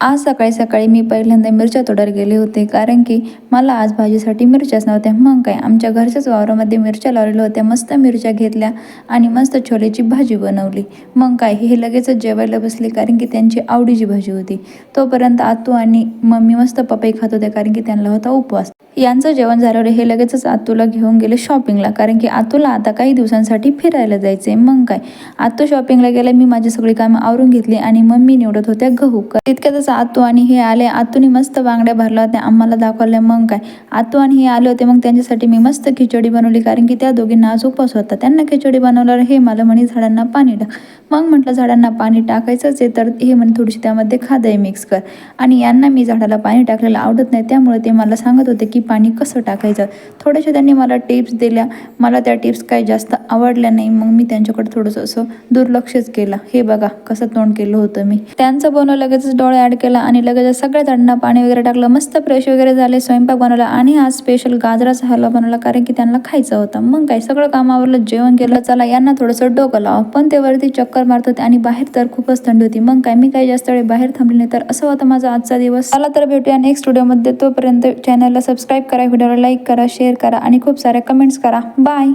आज सकाळी सकाळी मी पहिल्यांदा मिरच्या तोडायला गेले होते कारण की मला आज भाजीसाठी मिरच्याच नव्हत्या. मग काय आमच्या घरच्याच वावरामध्ये मिरच्या लावलेल्या होत्या मस्त मिरच्या घेतल्या आणि मस्त छोलेची भाजी बनवली. मग काय हे लगेचच जेवायला बसले कारण की त्यांची आवडीची भाजी होती. तोपर्यंत आतू आणि मम्मी मस्त पपई खात होत्या कारण की त्यांना होता उपवास. यांचं जेवण झाल्यावर हे लगेचच आतूला घेऊन गेले शॉपिंगला कारण की आतूला आता काही दिवसांसाठी फिरायला जायचंय. मग काय आतू शॉपिंगला गेले मी माझी सगळी कामं आवरून घेतली आणि मम्मी निवडत होत्या गहू. तितक्यातच आतू आणि हे आले. आतूने मस्त बांगड्या भरल्या होत्या. आम्हाला दाखवल्या मग काय? आतू आणि हे आले होते मग त्यांच्यासाठी मी मस्त खिचडी बनवली कारण की त्या दोघींना आज उपास होता. त्यांना खिचडी बनवल्यावर हे मला म्हणे झाडांना पाणी टाक. मग म्हटलं झाडांना पाणी टाकायचंच आहे तर हे म्हणे थोडीशी त्यामध्ये खादय मिक्स कर. आणि यांना मी झाडाला पाणी टाकलेलं आवडत नाही त्यामुळे ते मला सांगत होते की पाणी कसं टाकायचं. थोड्याशा त्यांनी मला टिप्स दिल्या. मला त्या टिप्स काही जास्त आवडल्या नाही. मग मी त्यांच्याकडे थोडंसं असं दुर्लक्षच केलं. हे बघा कसं तोंड केलं होतं मी. त्यांचं बनवलं लगेचच डोळे ॲड केला आणि लगेच सगळ्या झाडांना पाणी वगैरे टाकलं. मस्त फ्रेश वगैरे झाले स्वयंपाक बनवला आणि आज स्पेशल गाजराचा हलवा बनवला कारण की त्यांना खायचं होतं. मग काय सगळं कामावरलं जेवण केलं. चला यांना थोडंसं डोकं लावा. पण ते वरती चक्कर मारत होते आणि बाहेर तर खूपच थंडी होती. मग काय मी काही जास्त वेळ बाहेर थांबले नाही. तर असं होतं माझा आजचा दिवस. मला तर भेटूया नेक्स्ट व्हिडिओमध्ये तोपर्यंत चॅनलला सबस्क्राईब करा व्हिडिओला लाईक करा शेअर करा आणि खूप साऱ्या कमेंट्स करा. बाय